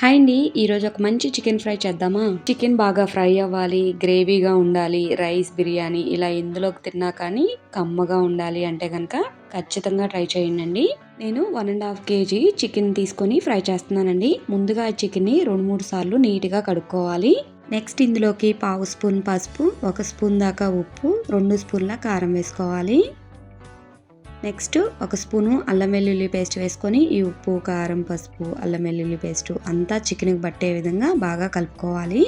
Hi అండి. ఈరోజు ఒక మంచి చికెన్ ఫ్రై చేద్దామా? చికెన్ బాగా ఫ్రై అవ్వాలి గ్రేవీగా ఉండాలి రైస్ బిర్యానీ ఇలా ఎందులోకి తిన్నా కానీ కమ్మగా ఉండాలి అంటే కనుక ఖచ్చితంగా ట్రై చేయండి నేను one and half kg chicken తీసుకొని ఫ్రై చేస్తున్నానండి. ముందుగా చికెన్ని రెండు మూడు సార్లు నీట్గా కడుక్కోవాలి. నెక్స్ట్ ఇందులోకి పావు స్పూన్ పసుపు ఒక స్పూన్ దాకా ఉప్పు రెండు స్పూన్ల కారం వేసుకోవాలి. నెక్స్ట్ ఒక స్పూను అల్లం వెల్లుల్లి పేస్ట్ వేసుకొని ఈ ఉప్పు కారం పసుపు అల్లం వెల్లుల్లి పేస్ట్ అంతా చికెన్కి పట్టే విధంగా బాగా కలుపుకోవాలి.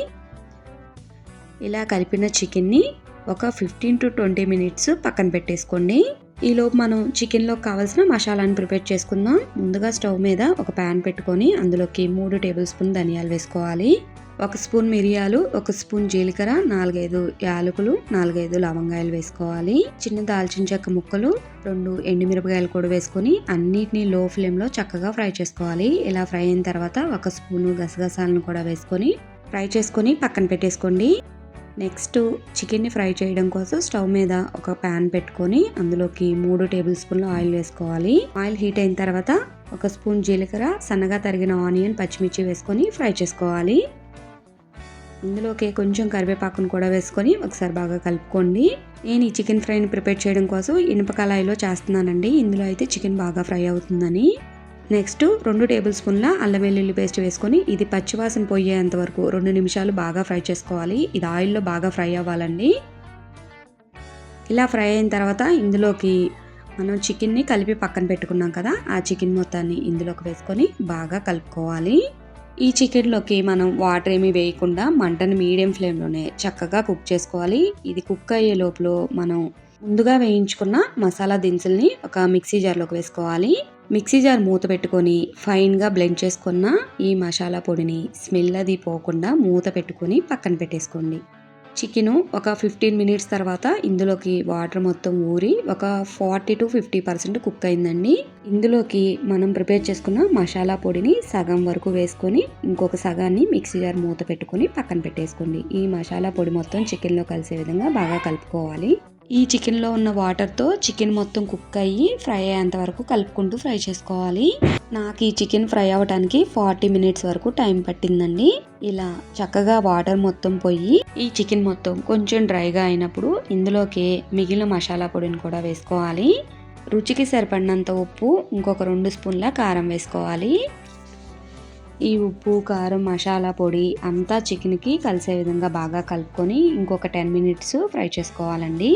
ఇలా కలిపిన చికెన్ని ఒక ఫిఫ్టీన్ టు ట్వంటీ మినిట్స్ పక్కన పెట్టేసుకోండి. ఈలోపు మనం చికెన్లో కావాల్సిన మసాలాను ప్రిపేర్ చేసుకుందాం. ముందుగా స్టవ్ మీద ఒక ప్యాన్ పెట్టుకొని అందులోకి మూడు టేబుల్ స్పూన్ ధనియాలు వేసుకోవాలి. ఒక స్పూన్ మిరియాలు ఒక స్పూన్ జీలకర్ర నాలుగైదు యాలకులు నాలుగైదు లవంగాయలు వేసుకోవాలి. చిన్న దాల్చిన చెక్క ముక్కలు రెండు ఎండుమిరపకాయలు కూడా వేసుకొని అన్నిటిని లో ఫ్లేమ్లో చక్కగా ఫ్రై చేసుకోవాలి. ఇలా ఫ్రై అయిన తర్వాత ఒక స్పూను గసగసాలను కూడా వేసుకొని ఫ్రై చేసుకొని పక్కన పెట్టేసుకోండి. నెక్స్ట్ చికెన్ని ఫ్రై చేయడం కోసం స్టవ్ మీద ఒక ప్యాన్ పెట్టుకొని అందులోకి మూడు టేబుల్ స్పూన్లు ఆయిల్ వేసుకోవాలి. ఆయిల్ హీట్ అయిన తర్వాత ఒక స్పూన్ జీలకర్ర సన్నగా తరిగిన ఆనియన్ పచ్చిమిర్చి వేసుకొని ఫ్రై చేసుకోవాలి. ఇందులోకి కొంచెం కరివేపాకును కూడా వేసుకొని ఒకసారి బాగా కలుపుకోండి. నేను ఈ చికెన్ ఫ్రైని ప్రిపేర్ చేయడం కోసం ఇనుప కళాయిలో చేస్తున్నానండి. ఇందులో అయితే చికెన్ బాగా ఫ్రై అవుతుందని. నెక్స్ట్ రెండు టేబుల్ స్పూన్ల అల్లం వెల్లుల్లి పేస్ట్ వేసుకొని ఇది పచ్చివాసన పోయేంత వరకు రెండు నిమిషాలు బాగా ఫ్రై చేసుకోవాలి. ఇది ఆయిల్లో బాగా ఫ్రై అవ్వాలండి. ఇలా ఫ్రై అయిన తర్వాత ఇందులోకి మనం చికెన్ని కలిపి పక్కన పెట్టుకున్నాం కదా ఆ చికెన్ మొత్తాన్ని ఇందులోకి వేసుకొని బాగా కలుపుకోవాలి. ఈ చికెన్లోకి మనం వాటర్ ఏమి వేయకుండా మంటను మీడియం ఫ్లేమ్లోనే చక్కగా కుక్ చేసుకోవాలి. ఇది కుక్ అయ్యే లోపల మనం ముందుగా వేయించుకున్న మసాలా దినుసుల్ని ఒక మిక్సీ జార్లోకి వేసుకోవాలి. మిక్సీ జార్ మూత పెట్టుకొని ఫైన్గా బ్లెండ్ చేసుకున్న ఈ మసాలా పొడిని స్మెల్ అది పోకుండా మూత పెట్టుకొని పక్కన పెట్టేసుకోండి. చికెను ఒక ఫిఫ్టీన్ మినిట్స్ తర్వాత ఇందులోకి వాటర్ మొత్తం ఊరి ఒక forty to fifty percent cook అయిందండి. ఇందులోకి మనం ప్రిపేర్ చేసుకున్న మసాలా పొడిని సగం వరకు వేసుకొని ఇంకొక సగాన్ని మిక్సీ జార్ మూత పెట్టుకొని పక్కన పెట్టేసుకోండి. ఈ మసాలా పొడి మొత్తం చికెన్లో కలిసే విధంగా బాగా కలుపుకోవాలి. ఈ చికెన్లో ఉన్న వాటర్తో చికెన్ మొత్తం కుక్ అయ్యి ఫ్రై అయ్యేంత వరకు కలుపుకుంటూ ఫ్రై చేసుకోవాలి. నాకు ఈ చికెన్ ఫ్రై అవ్వడానికి ఫార్టీ మినిట్స్ వరకు టైం పట్టిందండి. ఇలా చక్కగా వాటర్ మొత్తం పోయి ఈ చికెన్ మొత్తం కొంచెం డ్రైగా అయినప్పుడు ఇందులోకి మిగిలిన మసాలా పొడిని కూడా వేసుకోవాలి. రుచికి సరిపడినంత ఉప్పు ఇంకొక రెండు స్పూన్ల కారం వేసుకోవాలి. ఈ ఉప్పు కారం మసాలా పొడి అంతా చికెన్కి కలిసే విధంగా బాగా కలుపుకొని ఇంకొక టెన్ మినిట్స్ ఫ్రై చేసుకోవాలండి.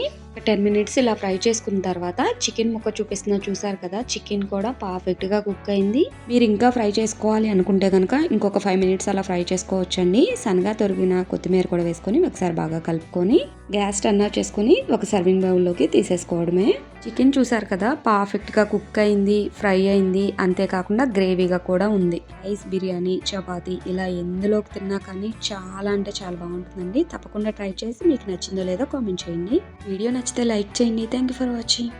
టెన్ మినిట్స్ ఇలా ఫ్రై చేసుకున్న తర్వాత చికెన్ ముక్క చూపిస్తున్నా చూసారు కదా చికెన్ కూడా పర్ఫెక్ట్గా కుక్ అయింది. మీరు ఇంకా ఫ్రై చేసుకోవాలి అనుకుంటే కనుక ఇంకొక ఫైవ్ మినిట్స్ అలా ఫ్రై చేసుకోవచ్చండి. సన్నగా తొరిగిన కొత్తిమీర కూడా వేసుకొని ఒకసారి బాగా కలుపుకొని గ్యాస్ టర్న్ ఆఫ్ చేసుకుని ఒక సర్వింగ్ బౌల్లోకి తీసేసుకోవడమే. చికెన్ చూసారు కదా పర్ఫెక్ట్గా కుక్ అయింది ఫ్రై అయింది అంతేకాకుండా గ్రేవీగా కూడా ఉంది. రైస్ బిర్యానీ చపాతి ఇలా ఎందులోకి తిన్నా కానీ చాలా అంటే చాలా బాగుంటుందండి. తప్పకుండా ట్రై చేసి మీకు నచ్చిందో లేదో కామెంట్ చేయండి. వీడియో నచ్చితే లైక్ చేయండి. Thank you for watching